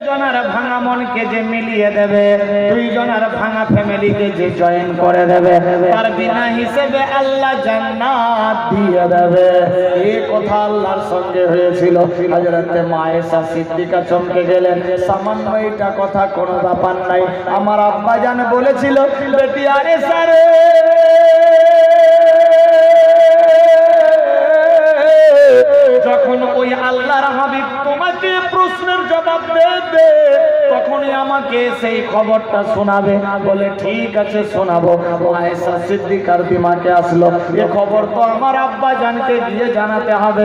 জনার ভাঙা মনকে যে মিলিয়ে দেবে দুই জনার ভাঙা ফ্যামিলিকে যে জয়েন করে দেবে, তার বিনা হিসেবে আল্লাহ জান্নাত দিয়ে দেবে। এই কথা আল্লাহর সঙ্গে হয়েছিল। হযরতে মায়েশা সিদ্দিকা চমকে গেলেন। সামান্য এটা কথা কোনো ব্যাপার নাই। আমার আব্বা জান বলেছিল, বেটি আরে রে! যখন ওই আল্লাহর হাবিব তোমাকে প্রশ্নের জবাব দেবে, তখনই আমাকে সেই খবরটা শোনাবে, বলে, ঠিক আছে, শোনাবো। আয়েশা সিদ্দিকার দিমাকে আসলো। এ খবর তো আমার আব্বা জানকে দিয়ে জানাতে হবে।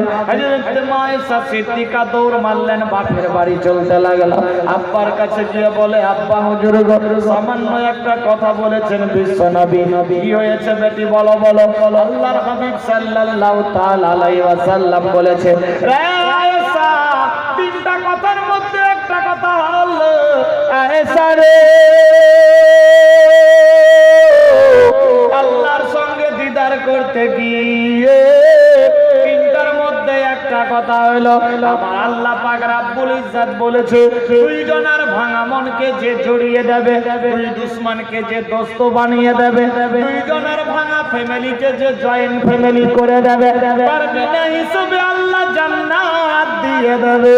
মায়েশা সিদ্দিকা দৌড় মারলেন, বাপের বাড়ি চলতে লাগল। আব্বার কাছে গিয়ে বলে, আব্বা হুজুর সামান্য একটা কথা বলেছেন বিশ্ব নবী কি হয়েছে বেটি, বলো বলো। আল্লাহর হাবিব সাল্লাল্লাহু তাআলা আলাইহি ওয়াসাল্লাম বলেছে, রে আয়েশা তিনটা কথার মধ্যে একটা কথা হলো রে আল্লাহর সঙ্গে দিদার করতে গিয়ে একটা কথা আমার আল্লাহ পাক বলেছে যে দেবে, দুই দুশ্মনকে যে দোস্ত বানিয়ে দেবে ফ্যামিলিকে যে জয়েন্ট ফ্যামিলি করে দেবে, তার বিনা হিসেবে আল্লাহ জান্নাত দিয়ে দেবে।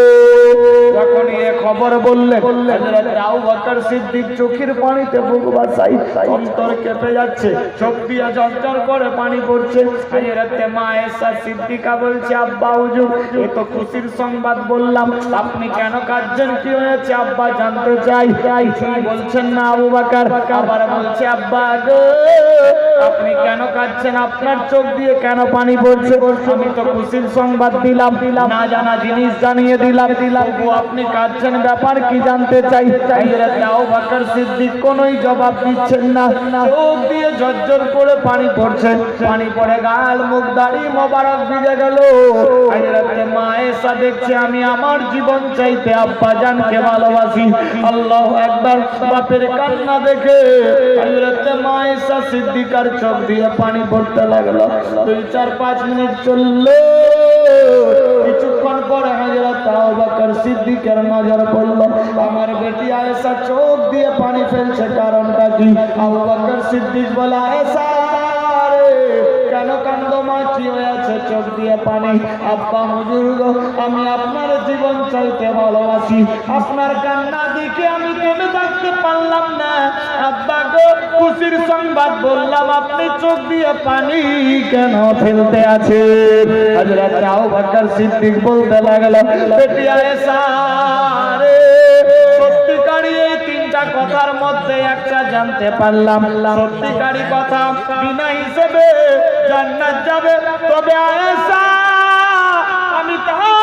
যখন এ খবর বললে, হযরত আবু বকর সিদ্দিক চোখের পানিতে বুক বাসাই অন্তর কেঁপে যাচ্ছে, চোখ দিয়ে ঝরঝর করে পানি পড়ছে। হযরতে মা এসা সিদ্দিকা বলছে, আব্বা হুজুর, এ তো খুশির সংবাদ বললাম, আপনি কেন কাঁদছেন? কি হয়েছে? আব্বা জানতে চাই। বলছেন না আবু বকর, আবার বলছে, আব্বা গো আপনি কেন কাঁদছেন? আপনার চোখ দিয়ে কেন পানি পড়ছে? আমি তো খুশির সংবাদ দিলাম দিলাম না জানা জিনিস জানিয়ে দিলাম। দিলাম আপনি কাঁদছেন, ব্যাপার কি জানতে চাই? সিদ্দিক, কোনোই জবাব দিচ্ছেন না। চোখ দিয়ে ঝরঝর করে পানি পড়ছে। পানি পড়ে গাল, মুখ, দাড়ি মোবারক ভিজে গেল। মা এসা দেখছে, আমি আমার জীবন চাইতে আব্বা জানকে ভালোবাসি। আল্লাহ একবার বাপের কান্না দেখে মা এসা সিদ্দিকার চোখ দিয়ে পানি পড়তে লাগল। দুই, চার, পাঁচ মিনিট চলল। কিছুক্ষণ পরে হযরত আবু বকর সিদ্দিকের নজর পড়ল। আমার বেটি আয়েশা চোখ দিয়ে পানি ফেলছে, কারণটা কি? আবু বকর সিদ্দিক বলে হুজুর গো, আমি আপনার জীবন চলতে ভালোবাসি। আপনার কান্না দেখে আমি থেমে থাকতে পারলাম না। আব্বা গো, খুশির সংবাদ বললাম, আপনি চোখ দিয়ে পানি কেন ফেলতে আছে হযরত আবু বকর সিদ্দিক বলতে লাগল, বেটি আয়েশা তিনটা কথার মধ্যে একটা জানতে পারলাম। সত্যিকারী কথা বিনা হিসেবে জান্নাত যাবে। তবে আয়েশা, আমি তার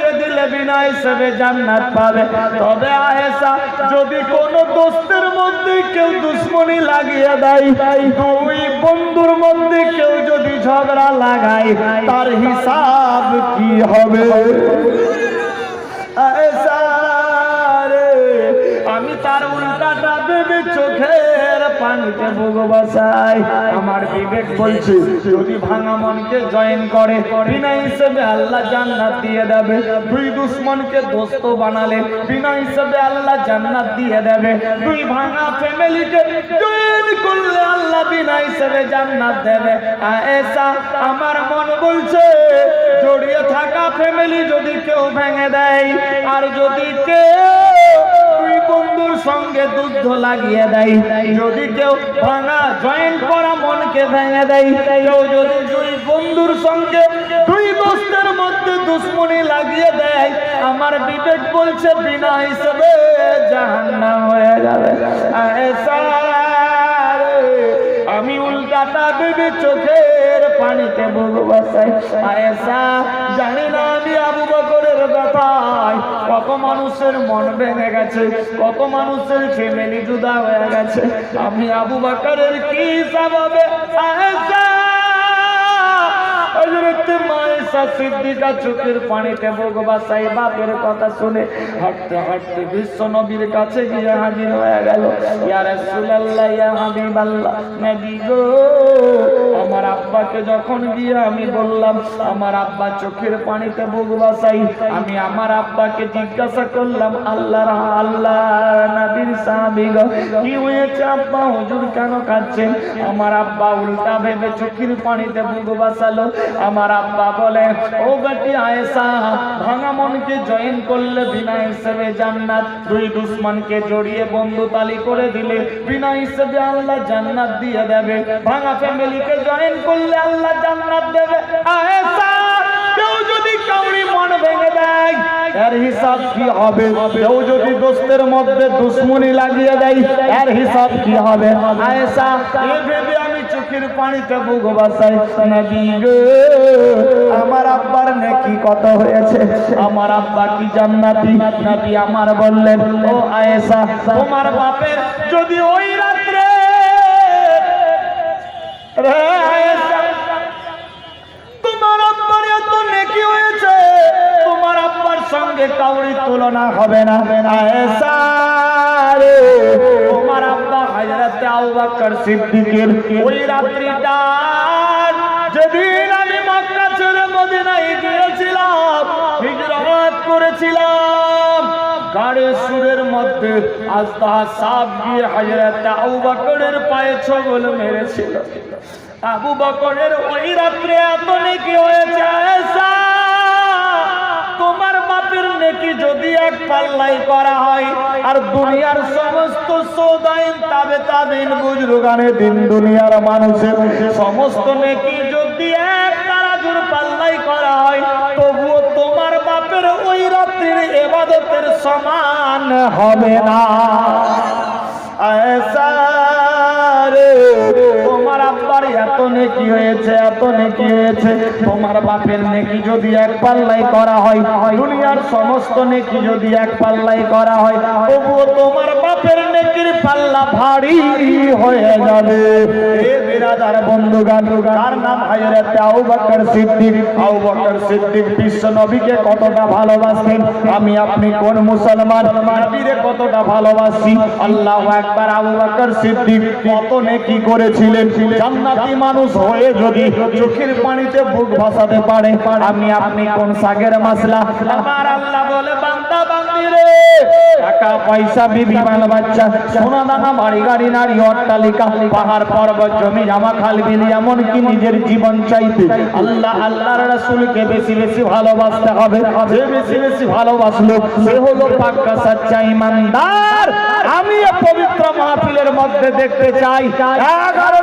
দিলে বিনা হিসেবে জান্নাত পাবে। তবে যদি দোস্তের মধ্যে কেউ দুশ্মনী লাগিয়ে দেয়, দুই বন্ধুর মধ্যে কেউ যদি ঝগড়া লাগায়, তার হিসাব কি হবে? আয়েশা আমি তার উল্টাটা ভেবে চোখের পানিতে বসাই আমার বিবেক বলছে, যদি ভাঙা মনকে জয়েন করে, বিনা হিসেবে আল্লাহ জান্নাত দিয়ে দেবে। দুই দুশ্মনকে দোস্ত বানালে, বিনা হিসেবে আল্লাহ জান্নাত দিয়ে দেবে। দুই ভাঙা ফ্যামিলিকে জয়েন করলে আল্লাহ বিনা হিসেবে জান্নাত দেবে। আয়েশা আমার মন বলছে, জড়িয়ে থাকা ফ্যামিলি যদি কেউ ভেঙে দেয়, আর যদি কেউ সঙ্গে দুধ লাগিয়ে দেয়। যদি কেউ ভাঙা জয়েন্ট করা মনকে ভেঙে দেয়, কেউ যদি দুই বন্ধুর সঙ্গে দুই দোস্তের মধ্যে দুশ্মনী লাগিয়ে দেয়, আমার বিবেক বলছে, বিনা হিসেবে জাহান্নাম হয়ে যাবে। আমি উল্টাটা ভেবে চোখের পানিতে বুক বসাই। আয়েশা জানি না আমি আবু কত মানুষের মন ভেঙে গেছে, কত মানুষের ফ্যামিলি জুদা হয়ে গেছে। আমি আবু বাকারের কি স্বভাবে চোখের পানিতে কথা শুনে বিশ্ব কাছে গিয়ে আমার আব্বাকে যখন গিয়ে আমি বললাম, আমার আব্বা চোখের পানিতে বুক বাসাই আমি আমার আব্বাকে জিজ্ঞাসা করলাম আল্লাহ আল্লাহ নবীর সাহাবী কি হয়েছে আব্বা? হুজুর কেন কাঁদছেন? আমার আব্বা উল্টা ভেবে চোখের পানিতে বুক বাসালো। আমার আব্বা বলে, ও বেটি আয়েশা, ভাঙা মনকে জয়েন করলে বিনা হিসেবে জান্নাত। দুই দুশ্মনকে জড়িয়ে বন্ধু তালি করে দিলে, বিনা হিসেবে আল্লাহ জান্নাত দিয়ে দেবে। ভাঙা ফ্যামিলিকে জয়েন করলে আল্লাহ জান্নাত দেবে। আয়েশা, কেউ যদি কাউরি মন ভেঙে দেয়, এর হিসাব কি হবে? কেউ যদি দোস্তের মধ্যে দুশ্মনী লাগিয়ে দেয়, এর হিসাব কি হবে? আয়েশা, এ ভেবে আমি চোখের পানিতে বুক গো, আমার আব্বার নেকি কত হয়েছে? আমার আব্বা কি জান্নাতি? নবী আমার বললেন, ও আয়েশা, তোমার বাপের যদি ওই রাত্রে রে আয়েশা, তোমার আব্বার এত নেকি হয়েছে, তোমার আব্বার সঙ্গে কাউরি তুলনা হবে না। আয়েশা রে হযরতে আবু বকর সিদ্দিকের ওই রাত্রিটা যেদিন আমি মক্কা ছেড়ে মদিনায় গিয়েছিলাম, হিজরত করেছিলাম। গাড়ির সুরের মধ্যে আস্তা সাপ গিয়ে হযরতে আবু বকরের পায়ে ছগল মেরেছিল। আবু বকরের ওই রাত্রে এত নেকি হয়েছে তোমার বাপের নেকি পাল্লাই করা হয়। আর দুনিয়ার সমস্ত সৌদাইন, তাবে তাবিন, বুজরুগানে দিন দুনিয়ার মানুষের সমস্ত নেকি যদি এক তারাজুর পাল্লাই করা হয়, তবুও তোমার বাপের ওই রাত্রির এবাদতের সমান হবে না। আয়েশা রে আব্বার এত নেকি হয়েছে, এত নেকি হয়েছে। তোমার বাপের নেকি যদি এক পাল্লাই করা হয়, দুনিয়ার সমস্ত নেকি যদি এক পাল্লাই করা হয়, তবুও তোমার বাপের পাল্লা ভারী হয়ে যাবে। আমি আপনি কোন মুসলমান? কতটা ভালোবাসি? আল্লাহু আকবার, আবু বকর সিদ্দিক কত নেকি করেছিলেন। জান্নাতি মানুষ হয়ে যদি চোখের পানিতে বুক ভাসাতে পারে, আমি আপনি কোন সাগের মাসলা আমার আল্লাহ বলে, বান্দা টাকা পয়সা, বিবি বাচ্চা সোনা দানা বাড়ি গাড়ি নারী অট্টালিকা, পাহাড়, পর্বত, জমি, জামা, খাল, বিল, এমনকি নিজের জীবন চাইতে। আল্লাহ, আল্লাহর রাসূলকে বেশি বেশি ভালোবাসতে হবে। যে বেশি বেশি ভালোবাসলো, সে হলো পাক্কা ইমানদার। আমি পবিত্র মাহফিলের মধ্যে দেখতে চাই।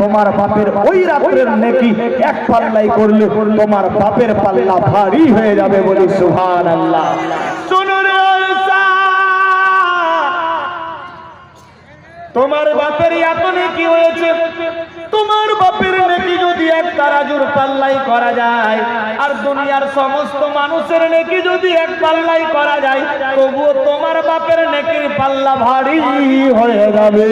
তোমার বাপের ওই রাত্রের নেকি এক পাল্লাই করলে তোমার বাপের পাল্লা ভারী হয়ে যাবে বলি সুহান আল্লাহ তোমার বাপের এত নেকি হয়েছে? তোমার বাপের নেকি যদি এক তারাজুর পাল্লাই করা যায়, আর দুনিয়ার সমস্ত মানুষের নেকি যদি এক পাল্লাই করা যায়, তবুও তোমার বাপের নেকির পাল্লা ভারী হয়ে যাবে।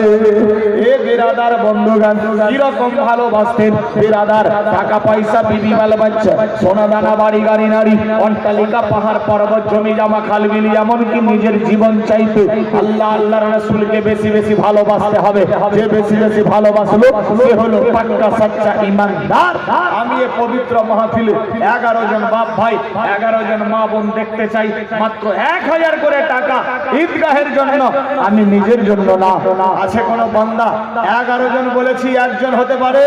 এ বিরাদার বন্ধুগান কীরকম ভালোবাসতেন বিরাদার টাকা পয়সা বিবি বাল বাচ্চা সোনা দানা বাড়ি গাড়ি, নারী, অট্টালিকা, পাহাড়, পর্বত, জমি, জামা খাল বিলি এমনকি নিজের জীবন চাইতে আল্লাহ, আল্লাহর রাসূলকে বেশি বেশি ভালোবাসতে হবে। যে বেশি বেশি ভালোবাসলো, সে হলো পাক্কা ইমানদার। আমি পবিত্র মাহফিলে এগারো জন বাপ ভাই, এগারো জন মা বোন দেখতে চাই, মাত্র এক হাজার করে টাকা ঈদগাহের জন্য। আমি নিজের জন্য না, আছে কোনো বান্দা? এগারো জন বলেছি একজন হতে পারে।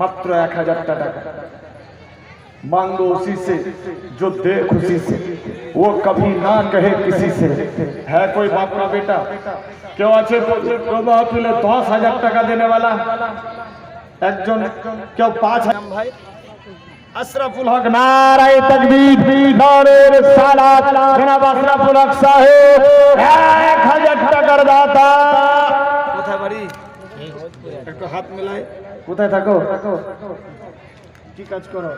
মাত্র এক হাজার টাকা। मांगो उसी से जो दे खुशी से वो कभी ना कहे किसी से है कोई बाप का बेटा কেউ আছে তুলে দশ হাজার টাকা দেনে वाला একজন কেউ পাঁচ হাজার ভাই আশরাফুল হক নারাই তাকবীর নারের সালাত জনাব আশরাফুল হক সাহেব এক হাজার টাকার দাতা কোথায় বাড়ি একটু হাত মেলায় কোথায় থাকো কি কাজ করো?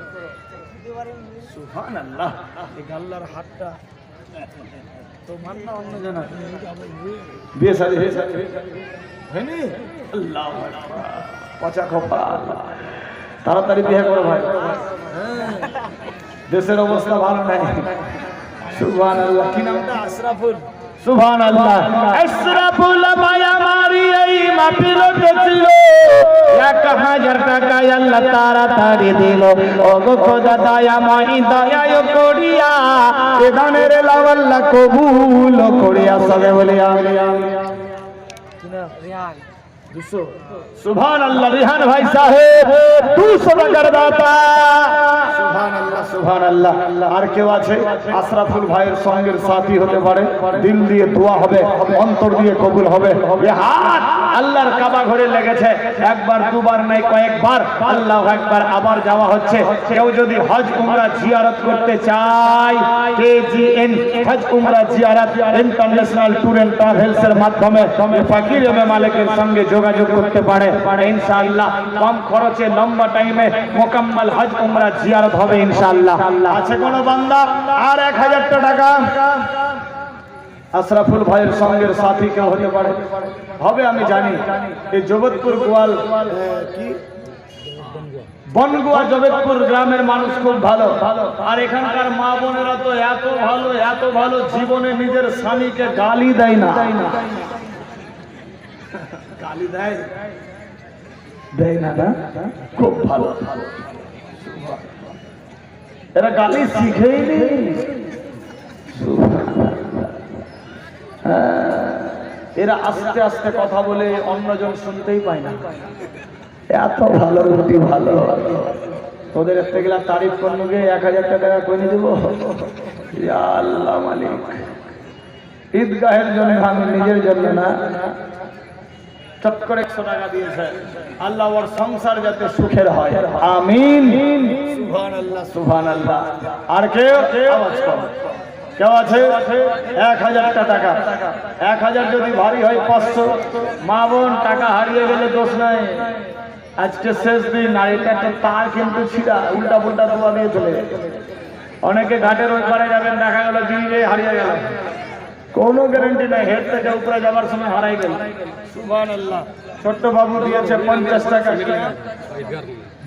সুবহান আল্লাহ এই গাল্লার হাতটা। তোমার না অন্য জানা। বিয়ে শাদী হয়ে হয়নি? আল্লাহ পচা খোপা। তাড়াতাড়ি বিয়ে করো ভাই। দেশের অবস্থা ভালো নাই। সুবহান আল্লাহ কি নামটা? আশরাফুল। সুবহান আল্লাহ আশরাফুল মায়া মাপিরতে ছিল এক হাজার টাকা আল্লাহ তাড়াতাড়ি দিল। ও গো খোদা দয়া মই দয়া করিয়া এ দানের লাওয়াল্লাহ কবুল করিয়া সবে বলিয়া। সুবহান আল্লাহ রিহান ভাই সাহেব 200 টাকার দাতা। একবার, দুবার আল্লাহ একবার আবার যাওয়া হচ্ছে। কেউ যদি হজ, উমরা জিয়ারত করতে চায় ইন্টারন্যাশনাল ট্যুর এন্ড ট্রাভেলস এর মাধ্যমে মালিকের সঙ্গে যোগাযোগ করতে পারে। ইনশাআল্লাহ কম খরচে লম্বা টাইমে মোকাম্মল হজ উমরা জিয়ারত হবে ইনশাআল্লাহ। আছে কোনো বান্দা? আর এক হাজার টাকা। আশরাফুল ভাইয়ের সঙ্গের সাথী কেউ হতে পারে। হবে, আমি জানি। এই জগৎপুর গোয়াল কি? বনগুয়া জগৎপুর গ্রামের মানুষ খুব ভালো। আর এখানকার মা বোনেরা তো এত ভালো এত ভালো, জীবনে নিজের স্বামীকে গালি দেয় না। গালি দেয়। দেয় না না খুব ভালো। এরা গালি শিখেই নি এরা আস্তে আস্তে কথা বলে অন্যজন শুনতেই পায় না। এত ভালো রুটি ভালো। তোদের একটা গেলাম তারিফ গিয়ে এক হাজার টাকা করে দেবো। আল্লাহ মালিক। ঈদগাহের জন্য আমি নিজের জন্য না। চট করে দিয়েছে। আল্লাহ ওর সংসার যাতে সুখের হয়। আমিন। সুবহান আল্লাহ সুবহান আল্লাহ আর কেউ? আওয়াজ করো। কেউ আছে? এক হাজার টাকা। এক হাজার যদি ভারী হয় পাঁচশো। মা বোন টাকা হারিয়ে গেলে দোষ নাই। আজকে শেষ দিন আর এটা একটা তার কিন্তু ছিড়া উল্টা পুল্টা দোয়া দিয়ে চলে অনেকে ঘাটের ওই পারে যাবেন দেখা গেল দিয়ে হারিয়ে গেল। কোনো গ্যারান্টি নাই। হেড থেকে উপরে যাবার সময় হারাই গেল। ছোট্ট বাবু দিয়েছে পঞ্চাশ টাকা।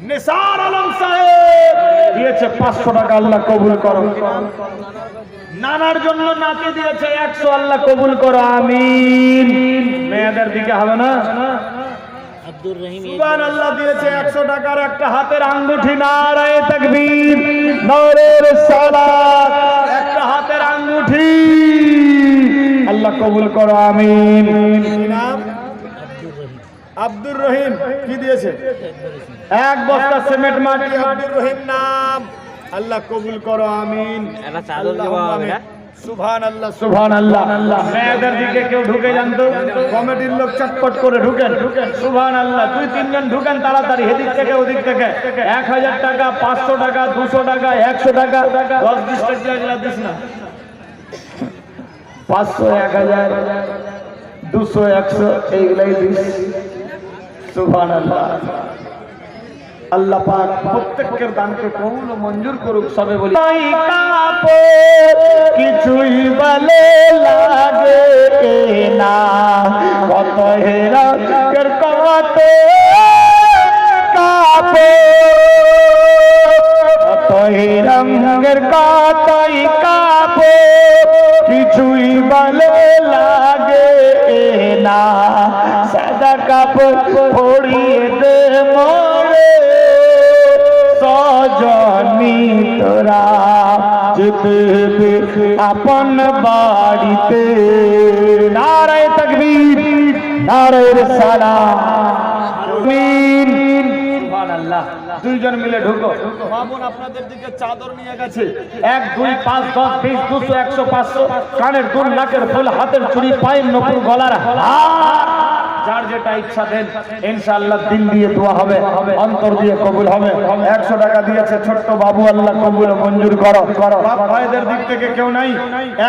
নিসার আলম সাহেব দিয়েছে পাঁচশো টাকা আল্লাহ কবুল করো। নানার জন্য নাকে দিয়েছে একশো আল্লাহ কবুল করো। আমিন। মেয়েদের দিকে হবে না? আল্লাহ দিয়েছে একশো টাকার একটা হাতের আঙ্গুঠি। নারায় তাকবীর নরের সালাত। একটা হাতের আঙ্গুঠি। আল্লাহ কবুল করো আমিন। আব্দুর রহিম। কি দিয়েছে? এক বস্তা সিমেন্ট মাটি। আব্দুর রহিম নাম। আল্লাহ কবুল করো আমিন? আল্লাহ আল্লাহ মেয়েদের দিকে কেউ ঢুকে জানতো কমিটির লোক চটপট করে ঢুকেন। ঢুকেন সুবহান আল্লাহ দুই তিনজন ঢুকেন তাড়াতাড়ি এদিক থেকে ওদিক থেকে। এক হাজার টাকা পাঁচশো টাকা দুশো টাকা একশো টাকা। দশ বিশ টাকা দিস না। পাঁচশো, এক হাজার, দুশো, একশো, এইগুলাই দিস। সুবহান আল্লাহ আল্লাহ পাক প্রত্যেকের দানকে কবুল মঞ্জুর করুক, সবে বলি। কিছুই বলে লাগে না? কত হেরাকের কত কাপে কত হিরঙ্গের কতই কাপে কিছুই বলে লাগে না। সাদা কাপড় পড়িয়ে দে মরে। সজনী তোরা যেতে আপন বাড়িতে। নারায় তকবীর নারায় সালাম। আমিন। দুইজন মিলে ঢুকো। মামুন আপনাদের দিকে চাদর নিয়ে গেছে। এক দুই পাঁচ দশ বিশ দুশো একশো পাঁচশো। কানের দুল নাকের ফুল হাতের চুড়ি পাইন নকুল গলার হার। যার যেটা ইচ্ছা দেন, ইনশাআল্লাহ দিল দিয়ে দোয়া হবে, অন্তর দিয়ে কবুল হবে। একশো টাকা দিয়েছে ছোট্ট বাবু, আল্লাহ কবুল মঞ্জুর করো। ভাইদের দিক থেকে কেউ নাই।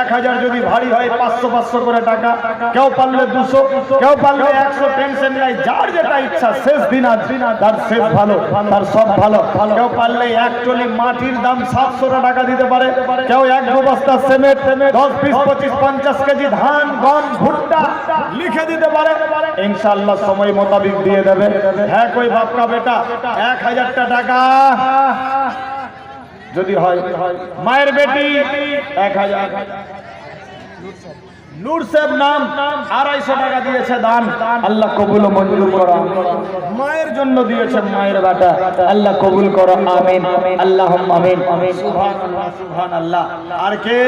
এক হাজার যদি ভারী হয়, পাঁচশো পাঁচশো করে টাকা। কেউ পারলে দুশো, কেউ পারলে একশো টেনশন নাই যার যেটা ইচ্ছা, শেষ দিন আজ। তার শেষ ভালো, তার সব ভালো। কেউ পারলে এক টলি মাটির দাম সাতশো টাকা দিতে পারে। কেউ এক দু বস্তা সিমেন্ট, দশ, বিশ, পঁচিশ, পঞ্চাশ কেজি ধান, গম, ভুট্টা লিখে দিতে পারে। ইনশাআল্লাহ সময় মোতাবিক দিয়ে দেবে। হ্যাঁ কই বাপকা বেটা? এক হাজারটা টাকা। যদি হয়, মায়ের বেটি, এক হাজার। নূর সাহেব নাম আড়াইশো টাকা দিয়েছে দান। আল্লাহ কবুল মঞ্জুর করো। মায়ের জন্য দিয়েছে মায়ের বাটা। আল্লাহ কবুল করো। আমিন। আল্লাহ আমিন। আল্লাহ আর কে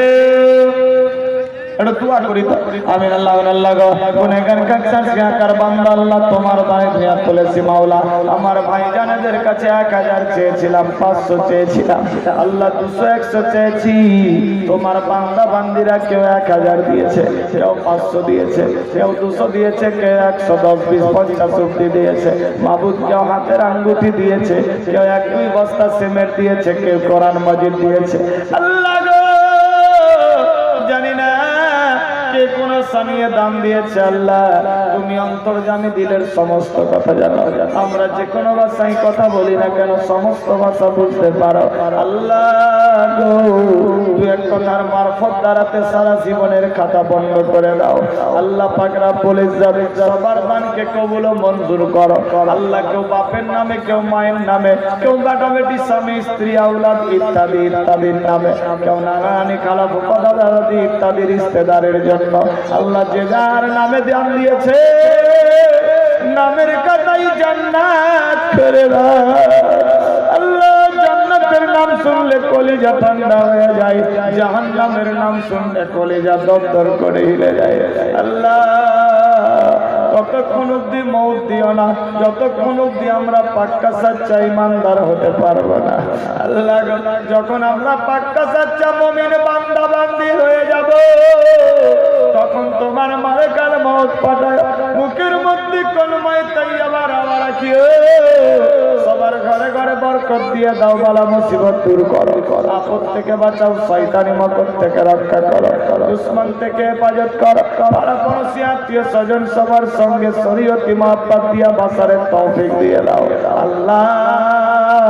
এটা দোয়া করি তো। আমিন, আল্লাহ আল্লাহ গো। গুনেগান কাকসার সিয়াকার বান্দা, আল্লাহ তোমার দায় ধুয়া তুলেছি মাওলা। আমার ভাইজানেদের কাছে এক হাজার চেয়েছিলাম, পাঁচশো চেয়েছিলাম। আল্লাহ দুশো, একশো চেয়েছি। তোমার বান্দা, বান্দিরা কেউ এক হাজার দিয়েছে, কেউ পাঁচশো দিয়েছে, কেউ দুশো দিয়েছে, কেউ একশো দশ, বিশ, পঞ্চাশ অব্দি দিয়েছে। মাবুদ কেউ হাতের আঙ্গুঠি দিয়েছে, কেউ এক, দুই বস্তা সিমেন্ট দিয়েছে, কেউ কোরআন মজিদ দিয়েছে। আল্লাহ কোন দাম দিয়েছে আল্লাহ। তুমি অন্তর্জামী দিলের সমস্ত কথা জানো। আমরা যে কোনো ভাষায় কথা বলি না কেন, সমস্ত ভাষা বুঝতে পারো। আল্লাহ গো, দু এক কথার মারফত দ্বারাতে সারা জীবনের খাতা বন্ধ করে দাও। আল্লাহ বলে যাবে সবার মঞ্জুর করো। আল্লাহ কেউ বাপের নামে, কেউ মায়ের নামে, কেউ বেটি স্বামী, স্ত্রী, আউলাদ ইত্যাদি, ইত্যাদির নামে। কেউ নানা দাদা দাদি ইত্যাদি রিস্তেদারের জন্য। আল্লাহ যে যার নামে দান দিয়েছে, নামের কথাই জান্নাত আল্লাহ জান্নাতের নাম শুনলে কলিজা ঠান্ডা হয়ে যায়, জাহান্নামের নাম শুনলে কলিজা দরদর করে হিলে যায়। আল্লাহ, ততক্ষণ অব্দি দিও না, যতক্ষণ অব্দি আমরা পাক্কা সাচ্চা ইমানদার হতে পারব না। আল্লাহ, যখন আমরা পাক্কা সাচ্চা মমিন বান্দা বান্দি হয়ে যাব তখন তোমার মারে কাল মত পাঠায়। মুখের মধ্যে কলমায় তাই আবার আবার সবার ঘরে ঘরে বরকত দিয়ে দাও, বালা মুসিবত দূর করো। আপদ থেকে বাঁচাও, শয়তানি মকর থেকে রক্ষা করো। দুশ্মন থেকে হেফাজত করো। পাড়া পড়োশি, আত্মীয় স্বজন সবার সঙ্গে শরীয়তি মহাপাত দিয়া বাসারের তৌফিক দিয়ে দাও। আল্লাহ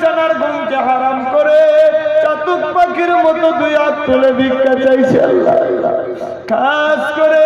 বিছানার ঘুমকে হারাম করে, চাতুক পাখির মতো দুই হাত তুলে ভিক্ষা চাইছে আল্লাহ। খাস করে